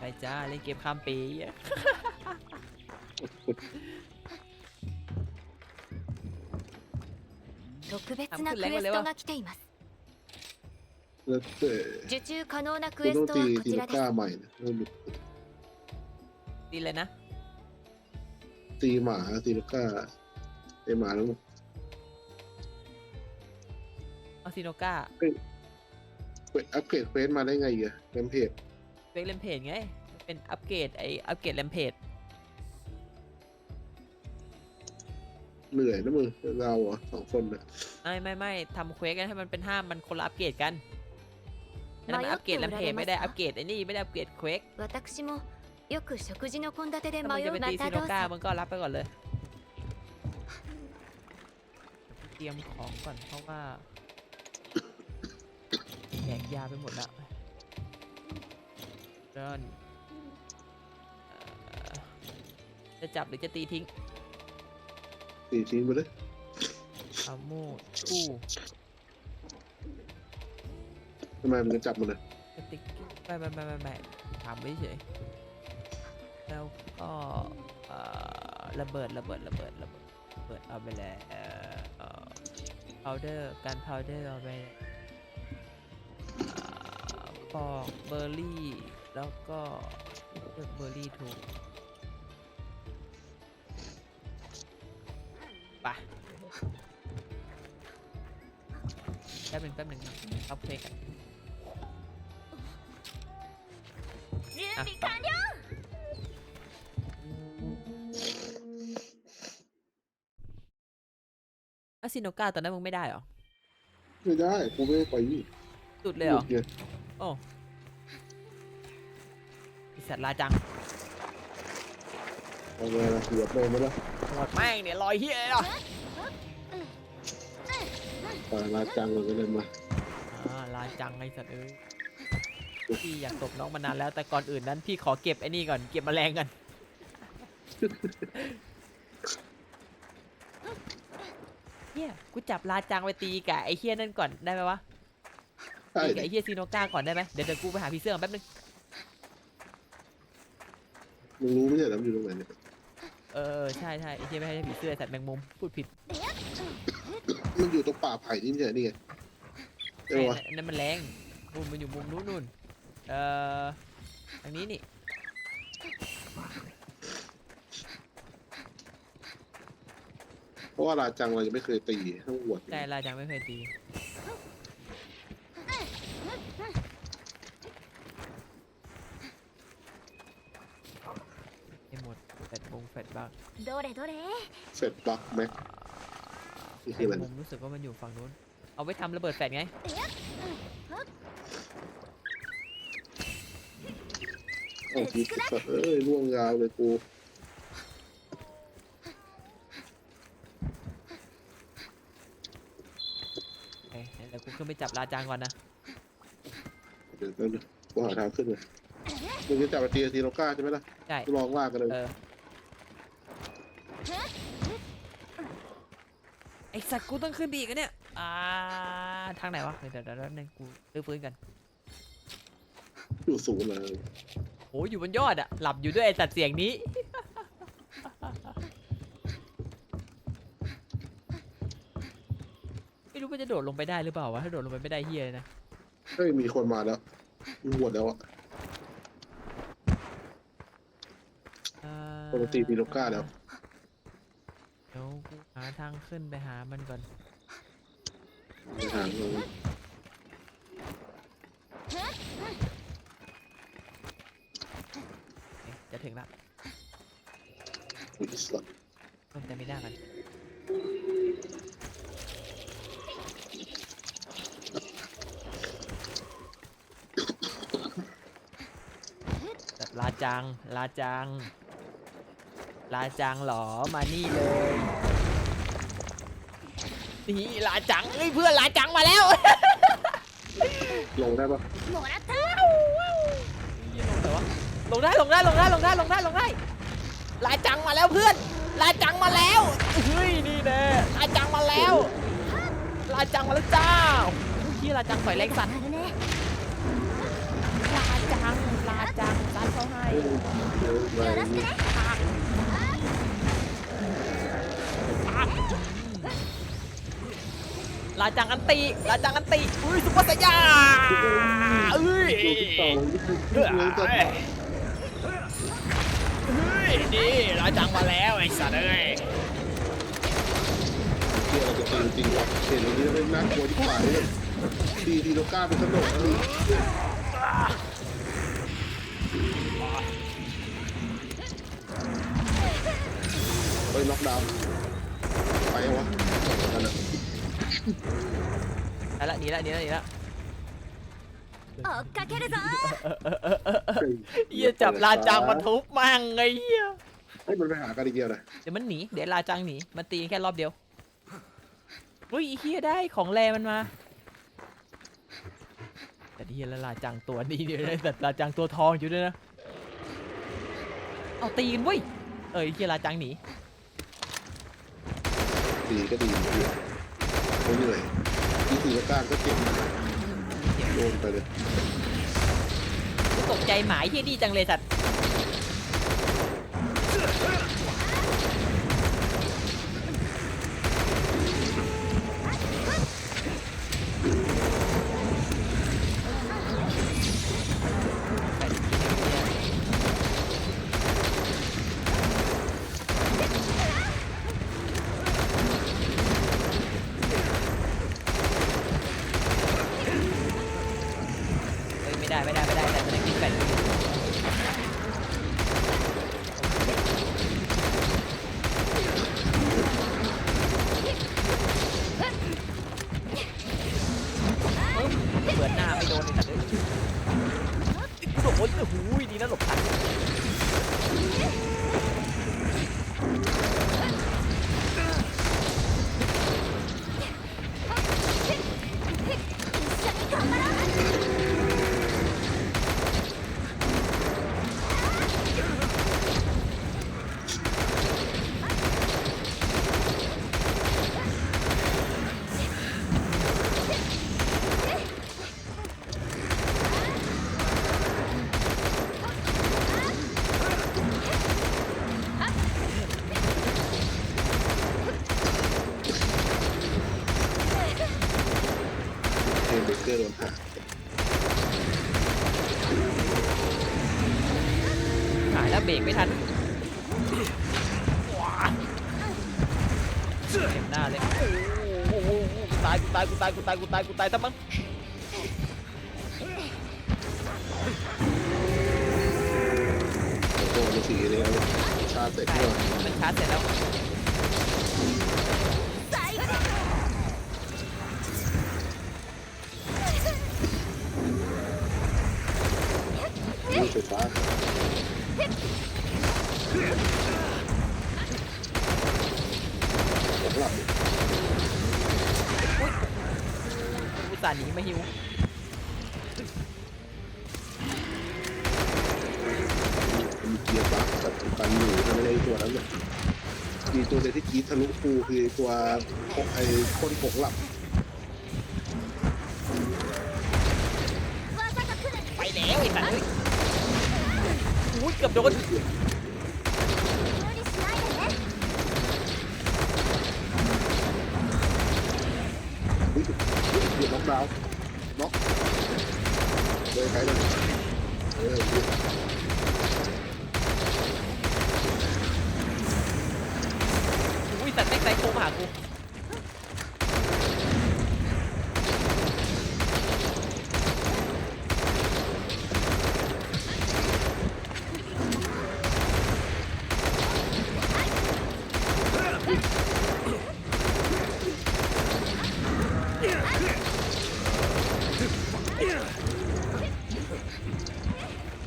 ไปจ้าเล่นเกมข้ามปีอะ 特別なクエストが来ています แล้วแต่ 受注可能なク กู エ ต้อง スト ตี はこ ที ち ละ らで ก้า す ใหม่นะเริ่ม ดีเลยนะ ตีหมาตีละก้าไอหมาแล้ว เอาซิโนก้า ไปอัปเกรดเฟสมาได้ไงอ่ะแรมเพจ เวกเลมเพจไง เป็นอัปเกรดไออัปเกรดเลมเพจ เหนื่อยนะมึงเราอ่ะสองคนอ่ะ ไม่ไม่ไม่ทำเควสกันให้มันเป็นห้ามันคนละอัปเกรดกันอันนั้นมันอัปเกรดเลมเพจไม่ได้อัปเกรดไอ้นี่ไม่ได้อัปเกรดเควส 私もよく食事の献立で ถ้ามึง 迷 จะ う ไป ま ตี た ซิโน どう ก้า ぞ มึงก็รับไปก่อนเลย เตรียมของก่อนเพราะว่าแดกยาไปหมดแล้ว เดินจะจับหรือจะตีทิ้ง ตีทิ้งไปเลยเอาโม่ชู่ทำไมมันจะจับมันอะสติ๊กไม่ไม่ไม่ไม่ไม่ถามไม่เฉยแล้วก็เอ่อระเบิดระเบิดระเบิดระเบิดระเบิดเอาไปแล้วเอ่อ powder การ powder เอาไปปอกเบอร์รี่ แล้วก็เบอร์รี่ถูกปะแป๊บหนึ่งแป๊บหนึ่งนะเอาเพลงกันอะไปอาซินโนกาตอนนั้นมึงไม่ได้เหรอไม่ได้ผมไม่ไปนี่จุดเลยเหรอ โอ้ อสัตว์ลาจังเอาไงล่ะเหยียบเลยมาแล้วหมดแม่งเนี่ยลอยเฮียเลยเหรอปลาจังเลยก็เลยมาอ่าลาจังไอสัตว์เอ้ยพี่อยากตบน้องมานานแล้วแต่ก่อนอื่นนั้นพี่ขอเก็บไอ้นี่ก่อนเก็บแมลงก่อนเฮียกูจับลาจังไปตีกับไอ้เฮียนั่นก่อนได้ไหมวะใช่ตีกับไอ้เฮียซีโนกาก่อนได้ไหมเดี๋ยวเดี๋ยวกูไปหาพี่เสื้อก่อนแป๊บนึง มึงรู้ไม่ใช่เหรอมันอยู่ตรงไหนเนี่ยเออเออใช่ใช่ไอ้เฮียไม่ใช่ผีเสื้อไอ้สัตว์แมงมุมพูดผิดมันอยู่ตรงป่าไผ่นี่ไม่ใช่นี่ไงเอไอ้อวะนั่นมันแรงมุมมันอยู่มุมนู้นนู่นเอ่อทางนี้นี่เพราะว่าลาจังเรายังไม่เคยตีทั้งหวดแต่ลาจังไม่เคยตีให้หมด แฟดบงแฟดบ้าง どれどれ เสร็จบักไหมนี่คือ ไอ้ อะไร มุมรู้สึกว่ามันอยู่ฝั่งนู้น เอาไว้ทำระเบิดแฟดไง โอ้ยเอ้ยร่วงยาวเลยกู โอเคเดี๋ยวกูขึ้นไปจับลาจังก่อนนะ เดี๋ยวเดี๋ยวกูหาทางขึ้นเลยมึงจะจับไปตีทีโลก้าใช่ไหมล่ะ ใช่ กูลองว่ากันเลย เออ ไอสัตว์กูต้องขึ้นไปอีกอะเนี่ย อ่า ทางไหนวะ เดี๋ยวเดี๋ยวเดี๋ยวแป๊บนึงกูรื้อฟื้นกัน อยู่สูงเลย โห อยู่บนยอดอะหลับอยู่ด้วยไอสัตว์เสียงนี้ ไม่รู้มันจะโดดลงไปได้หรือเปล่าวะ ถ้าโดดลงไปไม่ได้เฮียเลยนะ เฮ้ย มีคนมาแล้วมีหวดแล้วอะอ่าปกติมีโลก้าแล้วเดี๋ยวกู หาทางขึ้นไปหามันก่อน หาเราเอ๊ะจะถึงละอุยสัตว์เพิ่มแต่ไม่ได้กันแบบลาจัง ลาจัง ลาจังเหรอ มานี่เลย นี่ลาจังเอ้ยเพื่อนลาจังมาแล้วลงได้ปะหมดแล้เท้าลงได้ลงได้ลงได้ลงได้ลงได้ลงได้ลาจังมาแล้วเพื่อนลาจังมาแล้วเฮ้ยนี่แน่ลาจังมาแล้วลาจังมาแล้วจ้าพี่ลาจังใส่อยแรงสัตว์ลาจังลาจังซัเขาให้ ลาจังอันติลาจังอันติอุ้ยซุปเปอร์ไซย่าเอ้ยเฮ้ยเฮ้ยนี่ลาจังมาแล้วไอ้สัตว์เอ้ยเที่ยวเราจะเป็นจริงว่ะเห็นอย่างนี้แล้วน่ากลัวที่ฝ่ายเลยทีทีโลก้าเป็นขนมนี่เฮ้ยน็อกดาวน์ไปวะนั่นน่ะ ได้ละหนีละหนีละหนีละ 追っかけるぞ เฮียจับลาจังมาทุบมั่งไอ้เฮีย ให้มันไปหากันอีกเดียวนะ เดี๋ยวมันหนีเดี๋ยวลาจังหนีมันตีแค่รอบเดียวอุ้ยไอ้เฮียได้ของแรมันมา แต่ที่เฮียแล้วลาจังตัวนี้เดี๋ยวนะแต่ลาจังตัวทองอยู่ด้วยนะเอาตีกันเว้ยเอ้ยไอ้เฮียลาจังหนี ดีก็ดี าเหนื่อยทีทีโลก้าก็เจ็บโดนไปเลย ตกใจหมายที่ดีจังเลยสัตว์ โอ้ยหูยดีนะหลบทัน เทมเบเกอร์โดนหัก หายแล้วเบรกไม่ทันว้าเต็มหน้าเลยโอ้โหกูตายกูตายกู ตายกูตายกูตายกูตายทั้งมั้ง โดนสีเลยชาเสร็จ ใช่ ด้วย มันชาร์จเสร็จแล้ว 最後だ ลู อยู่ทำอะตัวนั้นเลยมีตัวเดียวที่กีดทะลุฟูคือตัวไอ้คนโกหลับไปแล้วไอ้สัตว์อุ้ยเกือบโดน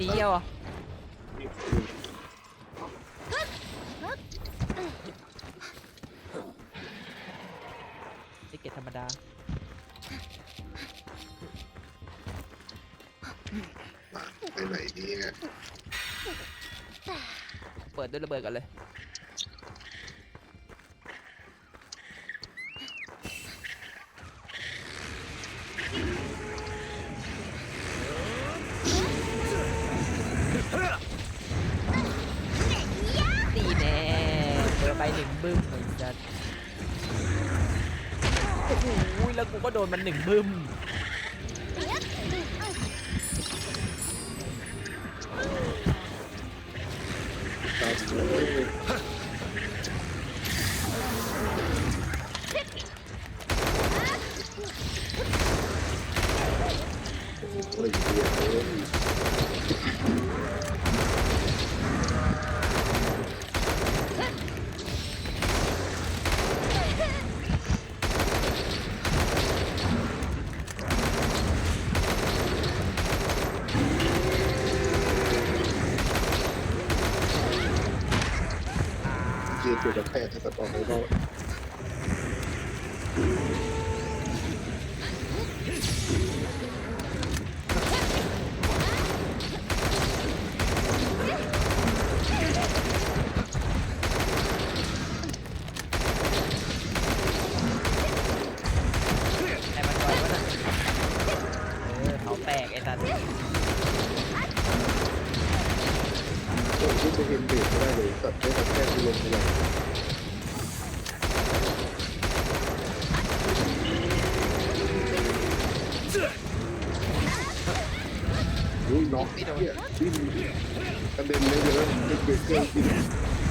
ตีเดียวอะติเกตธรรมดา ไปไหนเนี่ย เปิดด้วยระเบิดกันเลย ก่งบึ้มไอ้จัดโอ้โหแล้วกูก็โดนมันหนึ่งบึ้ม ครับโอ้ยเหี้ยเอ้ย เจียตัวกระแทกให้ตัดออกไปก็ ไอ้มันไววะน่ะเออเขาแตกไอ้สัส โอ้ยที่จะเห็นเบรกไม่ได้เลยตัดได้ตัดแค่ที่ลงไปเลย อุ้ยน็อกไ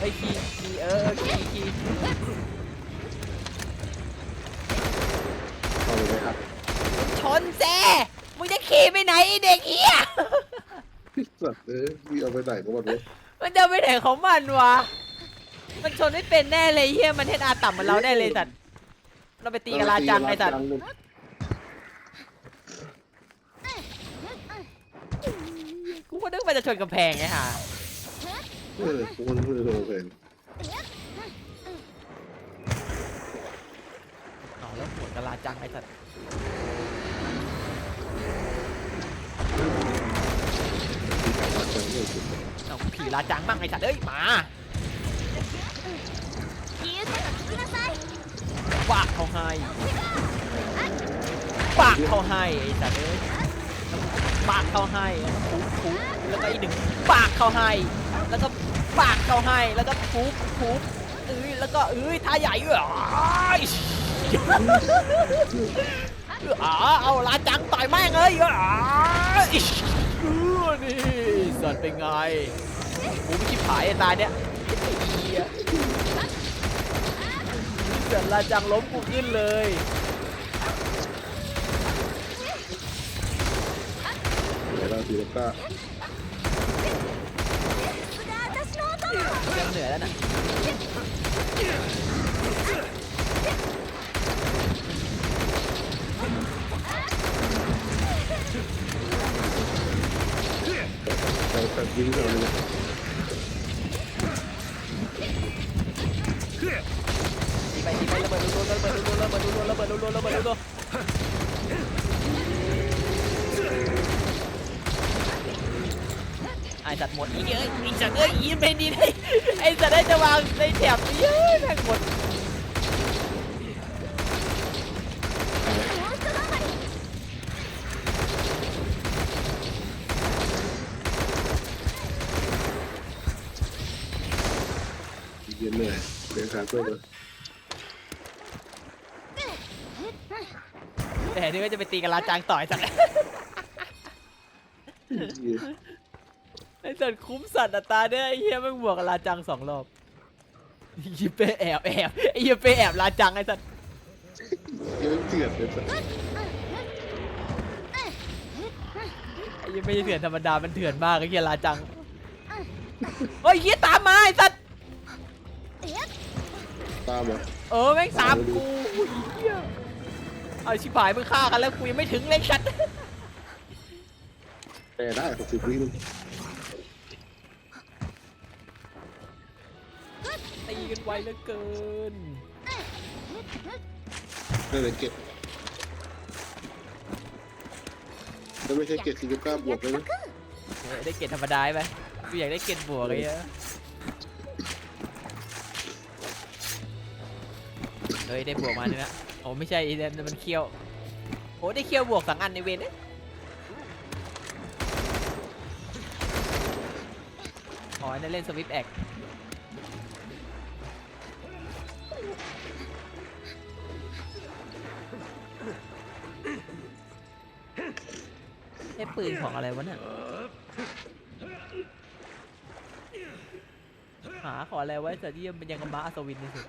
ไอ้ยคีคีเออคีคีเอาเลยไหมครับชนแซมึงจะขี่ไปไหนไอ้เด็กเอี้ย สัตว์เอ้ยมีเอาไปไหนก็วันนี้มันจะไปไหนของมันวะ มันชนไม่เป็นแน่เลยเฮียมันเทนอาต่ำเหมือนเราได้เลยสัตว์ เราไปตีกะลาจังไอ้สัตว์ กูก็นึกว่าจะชนกำแพงไงฮะ เออาแล้วปวดกระลาจังไอ้สัตว์เอาผีลาจังบ้างไอ้สัตว์เอ้ยมาปากเขาให้ปากเขาให้ไอ้สัตว์เอ้ยปากเขาให้ทุบทุบแล้วก็อีกหนึ่งปากเขาให้แล้วก็ ปากเขาให้แล้วก็ทุบทุบเอ้ยแล้วก็เอ้ยท่าใหญ่เอ้ยอ๋อเอาลาจังต่อยแม่งเลยอ๋อเออนี่สัตว์เป็นไงกูไม่คิดผายไอ้ตายเนี่ยเหี้ยเสือลาจังล้มกูขึ้นเลยเดี๋ยวเราทีละก้า เริ่มเหนื่อยแล้วน่ะเราตัดยิงเราเลยตีไปตีไประเบิดรัวๆระเบิดรัวๆระเบิดรัวๆระเบิดรัวๆระเบิดรัว สัจัดหมดอีเอ้ยอีจัตเอ้ยอีไม่ดีเลยไอสัตได้จะวางในแถบเยอะแม่งหมดย็นเลยเดี๋ยวขเพื่นเแต่นี่ก็จะไปตีกันลาจางต่อยสัตเลย สัตว์คุ้มสัตว์อัตราเนี่ยไอ้เหี้ยแม่งบวกกับลาจังสองรอบยิปเป้แอบแอบไอ้ยิปเป้แอบลาจังไอ้สัตว์ยังเถื่อนเลยสัตว์ไอ้ยิปไม่ใช่เถื่อนธรรมดา มันเถื่อนมากไอ้เหี้ยลาจังเฮ้ยเหี้ยตามมาไอ้สัตว์ตามมาเออแม่งตามกูเหี้ยเอาชิบหายมึงฆ่ากันแล้วกูยังไม่ถึงเลยชัดแต่ได้หกสิบวินึง ตีกันไวเหลือเกิน ไม่เลยเจ็ดแล้วไม่ใช่เจ็ดสี่สิบเก้าบวกเลยนะเออได้เกรดธรรมดาไหมกูอยากได้เกรดบวกอ้เหี้ยเฮ้ยได้บวกมาเนี่ยนะโอ้ไม่ใช่ไอ้เนมันเคี้ยว โอ้ได้เคี้ยวบวกสองอันในเวนเนี่ยอ๋อนั่นเล่นสวิปแอค ไอ้ปืนของอะไรวะเนี่ยหาขออะไรไว้แต่ที่มันยังกับม้าอัศวินนี่สิ